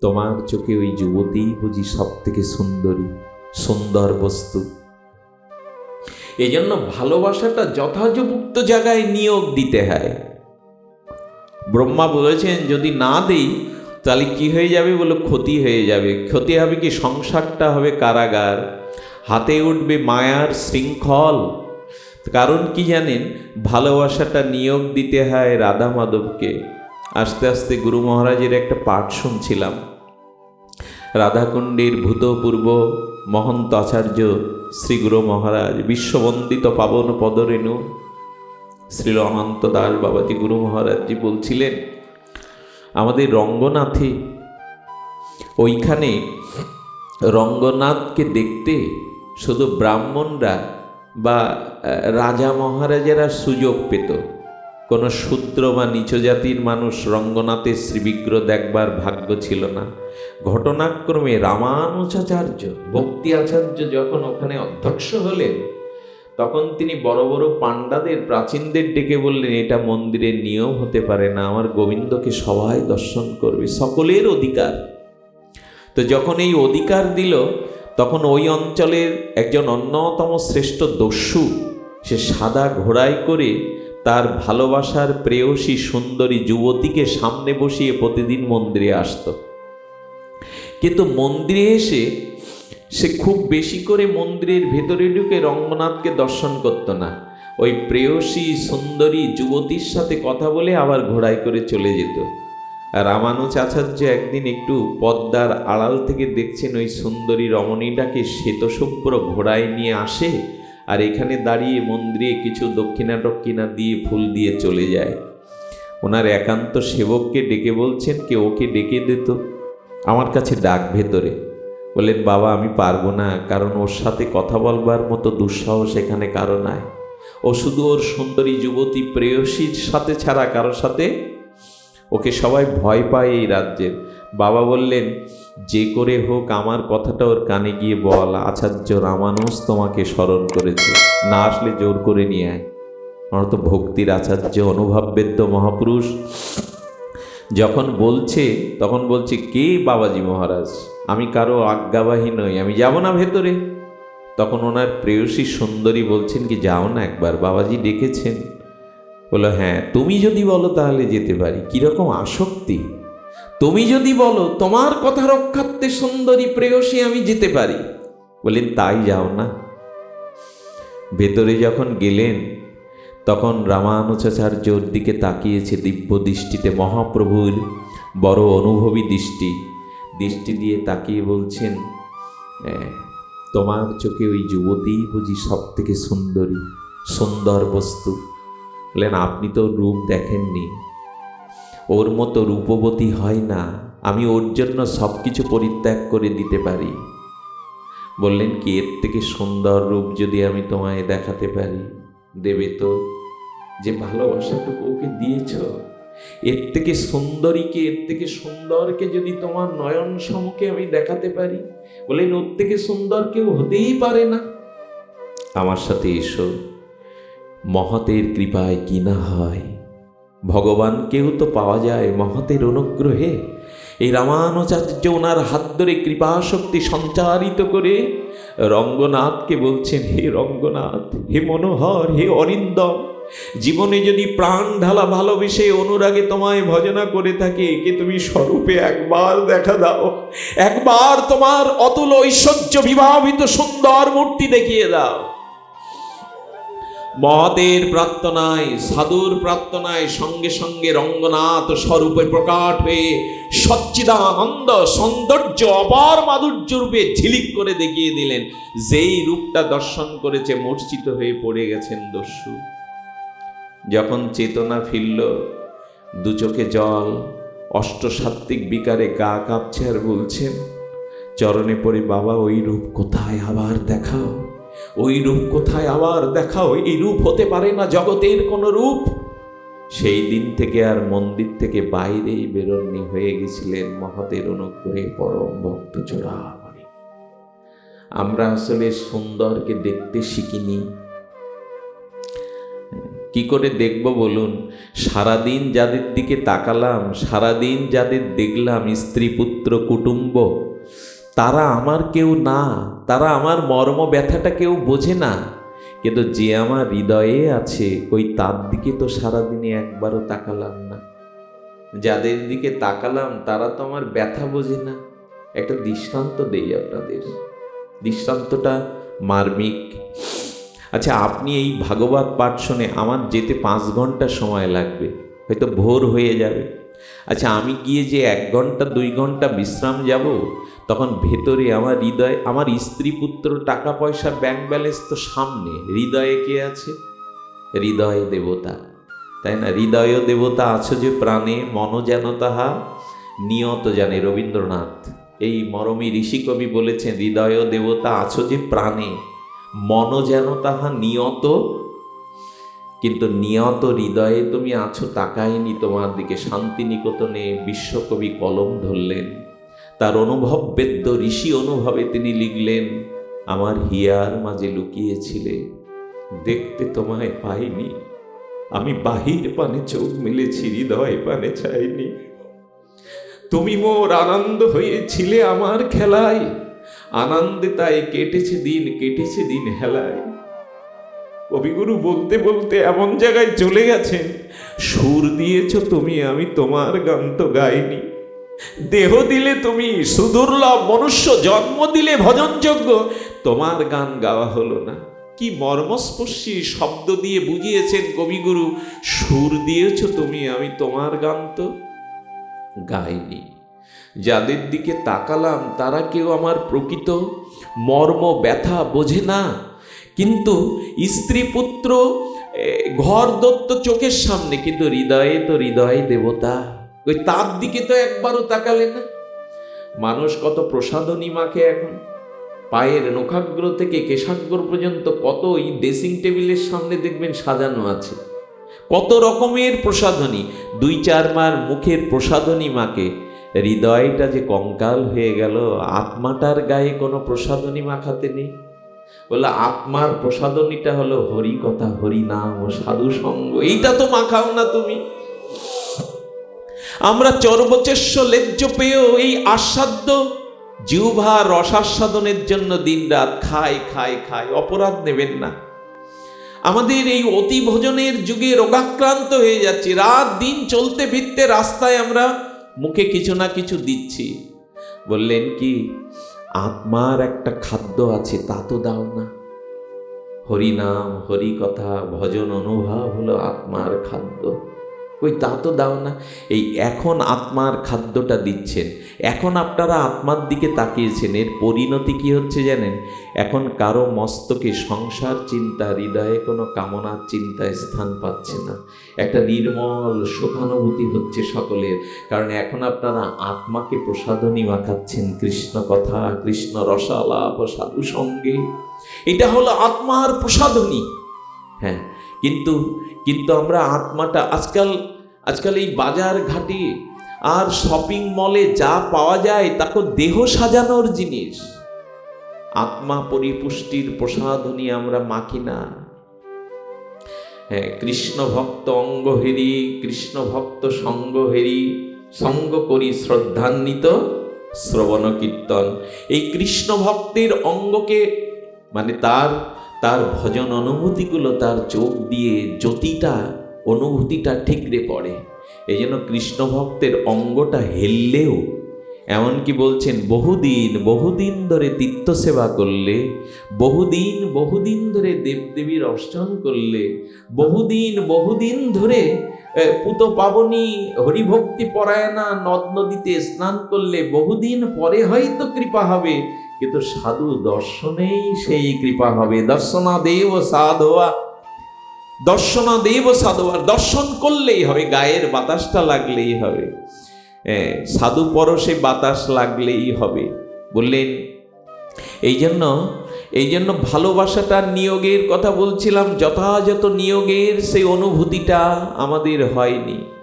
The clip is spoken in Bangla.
তোমার চোখে ওই যুবতী বুঝি সব থেকে সুন্দরী, সুন্দর বস্তু। এই জন্য ভালোবাসাটা যথাযুক্ত জায়গায় নিয়োগ দিতে হয়। ব্রহ্মা বলেছেন, যদি না দেই, তাহলে কি হয়ে যাবে বলে? ক্ষতি হয়ে যাবে। ক্ষতি হবে কি? সংসারটা হবে কারাগার। হাতে উঠবে মায়ার শৃঙ্খল। কারণ কি জানেন? ভালোবাসাটা নিয়োগ দিতে হয় রাধা মাধবকে আস্তে আস্তে গুরু মহারাজের একটা পাঠ শুনছিলাম। রাধাকুণ্ডের ভূতপূর্ব মহন্ত আচার্য শ্রী গুরু মহারাজ বিশ্ববন্দিত পাবন পদরেণু শ্রী অনন্ত দাস বাবাজি গুরু মহারাজজি বলছিলেন, আমাদের রঙ্গনাথে, ওইখানে রঙ্গনাথকে দেখতে শুধু ব্রাহ্মণরা বা রাজা মহারাজেরা সুযোগ পেত। কোনো শূদ্র বা নিচ জাতির মানুষ রঙ্গনাথের শ্রীবিগ্রহ দেখবার ভাগ্য ছিল না। ঘটনাক্রমে রামানুজাচার্য ভক্তি আচার্য যখন ওখানে অধ্যক্ষ হলেন, তখন তিনি বড় বড় পাণ্ডাদের, প্রাচীনদের ডেকে বললেন, এটা মন্দিরের নিয়ম হতে পারে না, আমার গোবিন্দকে সবাই দর্শন করবে, সকলের অধিকার। তো যখন এই অধিকার দিল, তখন ওই অঞ্চলের একজন অন্যতম শ্রেষ্ঠ দস্যু, সে সাদা ঘোড়ায় করে তার ভালোবাসার প্রেয়সী সুন্দরী যুবতীকে সামনে বসিয়ে প্রতিদিন মন্দিরে আসতো। কিন্তু মন্দিরে এসে সে খুব বেশি করে মন্দিরের ভেতরে ঢুকে রঙ্গনাথকে দর্শন করতো না। ওই প্রেয়সী সুন্দরী যুবতীর সাথে কথা বলে আবার ঘোড়ায় করে চলে যেত। রামানুজ আচার্য একদিন একটু পদ্মার আড়াল থেকে দেখছেন ওই সুন্দরী রমণীটাকে শ্বেতশুভ্র ঘোড়ায় নিয়ে আসে আর এখানে দাঁড়িয়ে মন্দিরে কিছু দক্ষিণা টক্ষিণা দিয়ে ফুল দিয়ে চলে যায়। ওনার একান্ত সেবককে ডেকে বলছেন, কে ওকে ডেকে দিত আমার কাছে ডাক ভেতরে। বললেন, বাবা, আমি পারব না, কারণ ওর সাথে কথা বলবার মতো দুঃসাহস এখানে কারও নাই। ও শুধু ওর সুন্দরী যুবতী প্রেয়সীর সাথে ছাড়া কারোর সাথে ওকে সবাই ভয় পায় এই রাজ্যের। বাবা বললেন, যে করে হোক, আমার কথাটা ওর কানে গিয়ে বল। আচার্য রামানুজ তোমাকে স্মরণ করেছে। না আসলে জোর করে নিয়ে আয়। আমার তো ভক্তির আচার্য, অনুভববেদ্য মহাপুরুষ। যখন বলছে, তখন বলছে, কে বাবাজি মহারাজ? আমি কারও আজ্ঞাবাহী নই, আমি যাব না ভেতরে? তখন ওনার প্রেয়সী সুন্দরী বলছেন কি, যাও না একবার, বাবাজি ডেকেছেন। বলল হ্যাঁ তুমি যদি বলো তাহলে যেতে পারি। কীরকম আসক্তি। তুমি যদি বলো, তোমার কথা রক্ষার্থে সুন্দরী প্রেয়সী আমি যেতে পারি। বললেন, তাই যাও না। ভেতরে যখন গেলেন তখন রামানুজাচার্যর দিকে তাকিয়েছে দিব্য দৃষ্টিতে মহাপ্রভুর বড় অনুভবী দৃষ্টি। দৃষ্টি দিয়ে তাকিয়ে বলছেন "হ্যাঁ, তোমার চোখে ওই যুবতী বুঝি সব থেকে সুন্দরী সুন্দর বস্তু। বললেন আপনি তো রূপ দেখেননি। ওর মতো রূপবতী হয় না। আমি ওর জন্য সব কিছু পরিত্যাগ করে দিতে পারি। বললেন কি এর থেকে সুন্দর রূপ যদি আমি তোমায় দেখাতে পারি? দেবে তো যে ভালোবাসাটুকু ওকে দিয়েছ, এর থেকে সুন্দরীকে, এর থেকে সুন্দরকে যদি তোমার নয়ন সমুখে আমি দেখাতে পারি বললেন ওর থেকে সুন্দর কেউ হতেই পারে না। আমার সাথে এসো, মহতের কৃপায় কি না হয়? ভগবানকেও তো পাওয়া যায় মহতের অনুগ্রহে। এই রামানুচার্য ওনার হাত ধরে কৃপাশক্তি সঞ্চারিত করে রঙ্গনাথকে বলছেন, হে রঙ্গনাথ, হে মনোহর, হে অরিন্দম জীবনে যদি প্রাণ ঢালা ভালোবেসে অনুরাগে তোমায় ভজনা করে থাকে, একে তুমি স্বরূপে একবার দেখা দাও। একবার তোমার অতুল ঐশ্বর্য বিভাবিত সুন্দর মূর্তি দেখিয়ে দাও। মহতের প্রার্থনায়, সাধুর প্রার্থনায় সঙ্গে সঙ্গে রঙ্গনাথ স্বরূপে প্রকাট হয়ে সচ্চিদানন্দ সৌন্দর্য অপার মাধুর্য রূপে ঝিলিক করে দেখিয়ে দিলেন। যেই রূপটা দর্শন করেছে মূর্ছিত হয়ে পড়ে গেছেন দস্যু। যখন চেতনা ফিরল, দু চোখে জল, অষ্টসাত্ত্বিক বিকারে গা কাঁপছে আর বলছেন চরণে পড়ে বাবা, ওই রূপ কোথায় আবার দেখাও? ওই রূপ কোথায় আবার দেখাও? এই রূপ হতে পারে না জগতের কোনো রূপ? সেই দিন থেকে আর মন্দির থেকে বাইরেই বেরোননি হয়ে গেছিলেন মহতের অনুগ্রহে পরম ভক্ত চোরামণি আমরা আসলে সুন্দরকে দেখতে শিখিনি কি করে দেখব বলুন? সারাদিন যাদের দিকে তাকালাম, সারাদিন যাদের দেখলাম স্ত্রী, পুত্র, কুটুম্ব, তারা আমার কেউ না, তারা আমার মর্ম ব্যথাটা কেউ বোঝে না। কিন্তু যে আমার হৃদয়ে আছে, ওই তার দিকে তো সারাদিনে একবারও তাকালাম না। যাদের দিকে তাকালাম, তারা তো আমার ব্যথা বোঝে না। একটা দৃষ্টান্ত দেই আপনাদের। দৃষ্টান্তটা মার্মিক। আচ্ছা আপনি এই ভাগবত পাঠ শুনে আমার যেতে পাঁচ ঘণ্টা সময় লাগবে, হয়তো ভোর হয়ে যাবে। আচ্ছা আমি গিয়ে যে এক ঘণ্টা, দুই ঘণ্টা বিশ্রাম যাব, তখন ভেতরে আমার হৃদয়, আমার স্ত্রী পুত্র টাকা পয়সা ব্যাংক ব্যালেন্স তো সামনে, হৃদয়ে কে আছে? হৃদয় দেবতা। তাই না? হৃদয় দেবতা আছো যে প্রাণে মন যেন তাহা, নিয়ত জানে রবীন্দ্রনাথ। এই মরমী ঋষিকবি বলেছেন হৃদয় দেবতা আছো যে প্রাণে। মন যেন তাহা নিয়ত, কিন্তু নিয়ত হৃদয়ে তুমি আছো তাকায়নি তোমার দিকে। শান্তিনিকেতনে বিশ্বকবি কলম ধরলেন। তার অনুভব বেদ্য ঋষি অনুভবে তিনি লিখলেন, আমার হিয়ার মাঝে লুকিয়েছিলে, দেখতে তোমায় পাইনি। আমি বাহির পানে চোখ মেলেছি, হৃদয় পানে চাইনি তুমি মোর আনন্দ হয়েছিলে আমার খেলায় আনন্দে তাই কেটেছে দিন কেটেছে দিন হেলায়। কবিগুরু বলতে বলতে এমন জায়গায় চলে গেছেন। সুর দিয়েছ তুমি, আমি তোমার গান তো গাইনি। দেহ দিলে তুমি সুদুর্লভ, মনুষ্য জন্ম দিলে ভজনযোগ্য তোমার গান গাওয়া হলো না। কি মর্মস্পর্শী শব্দ দিয়ে বুঝিয়েছেন কবিগুরু। সুর দিয়েছ তুমি, আমি তোমার গান তো গাইনি। যাদের দিকে তাকালাম, তারা কেউ আমার প্রকৃত মর্ম ব্যথা বোঝে না। কিন্তু স্ত্রী পুত্র ঘর দত্ত চোখের সামনে, কিন্তু হৃদয়ে তো হৃদয় দেবতা। ওই তার দিকে তো একবারও তাকালে না। মানুষ কত প্রসাদনী মাকে এখন। পায়ের নখাগ্র থেকে কেশাগ্র পর্যন্ত কত এই ড্রেসিং টেবিলের সামনে দেখবেন সাজানো আছে। কত রকমের প্রসাধনী দুই চার মার মুখের প্রসাধনী মাকে হৃদয়টা যে কঙ্কাল হয়ে গেল, আত্মাটার গায়ে কোনো প্রসাধনী মাখাতে নেই। বলে আত্মার প্রসাদনীটা হলো হরি কথা, হরি নাম ও সাধু সঙ্গ। এইটা তো মাখাও না তুমি। আমরা চর্বচেষ্য লেজ্জ পেয়েও এই আস্বাদ্য জিহ্বা রসাস্বাদনের জন্য দিনরাত খাই খাই খাই, অপরাধ নেবেন না। আমাদের এই অতি ভোজনের যুগে রোগাক্রান্ত হয়ে যাচ্ছি। রাত দিন চলতে ফিরতে রাস্তায় আমরা মুখে কিছু না কিছু দিচ্ছি। বললেন কি, আত্মার একটা খাদ্য আছে, তা তো দাও না। হরি নাম, হরি কথা, ভজন, অনুভব হলো আত্মার খাদ্য। ওই তা তো দাও না। এই এখন আত্মার খাদ্যটা দিচ্ছেন। এখন আপনারা আত্মার দিকে তাকিয়েছেন। এর পরিণতি কি হচ্ছে জানেন? এখন কারও মস্তকে সংসার চিন্তা, হৃদয়ে কোনো কামনার চিন্তায় স্থান পাচ্ছে না। একটা নির্মল সুখানুভূতি হচ্ছে সকলের। কারণ এখন আপনারা আত্মাকে প্রসাদনী মাখাচ্ছেন। কৃষ্ণ কথা, কৃষ্ণ রসালাপ, সাধু সঙ্গে। এটা হলো আত্মার প্রসাদনী হ্যাঁ কিন্তু কিন্তু আমরা আত্মাটা আজকাল আজকাল এই বাজার ঘাটে আর শপিং মলে যা পাওয়া যায়, তা তো দেহ সাজানোর জিনিস। আত্মা পরিপুষ্টির প্রসাধনী আমরা মাখি না। হ্যাঁ কৃষ্ণ ভক্ত অঙ্গ হেরি, কৃষ্ণ ভক্ত সঙ্গ হেরি, সঙ্গ করি শ্রদ্ধান্বিত শ্রবণ কীর্তন। এই কৃষ্ণ ভক্তের অঙ্গকে মানে তার তার ভজন অনুভূতিগুলো তার চোখ দিয়ে জ্যোতিটা, অনুভূতিটা ঠিকরে পড়ে। এই জন্য কৃষ্ণ ভক্তের অঙ্গটা হেললেও, এমনকি বলছেন, বহুদিন বহুদিন ধরে তীর্থ সেবা করলে, বহুদিন বহুদিন ধরে দেবদেবীর অর্চন করলে, বহুদিন বহুদিন ধরে পুত পাবনী, হরিভক্তি পরায়ণা, নদ নদীতে স্নান করলে বহুদিন পরে হয়তো কৃপা হবে। কিন্তু সাধু দর্শনেই সেই কৃপা হবে। দর্শনা দেব সাধুয়া। দর্শনা দেব সাধোয়া। দর্শন করলেই হবে, গায়ের বাতাসটা লাগলেই হবে। সাধু পরশে বাতাস লাগলেই হবে। বললেন, এই জন্য এই জন্য ভালোবাসাটার নিয়োগের কথা বলছিলাম, যথাযথ নিয়োগের সেই অনুভূতিটা আমাদের হয়নি।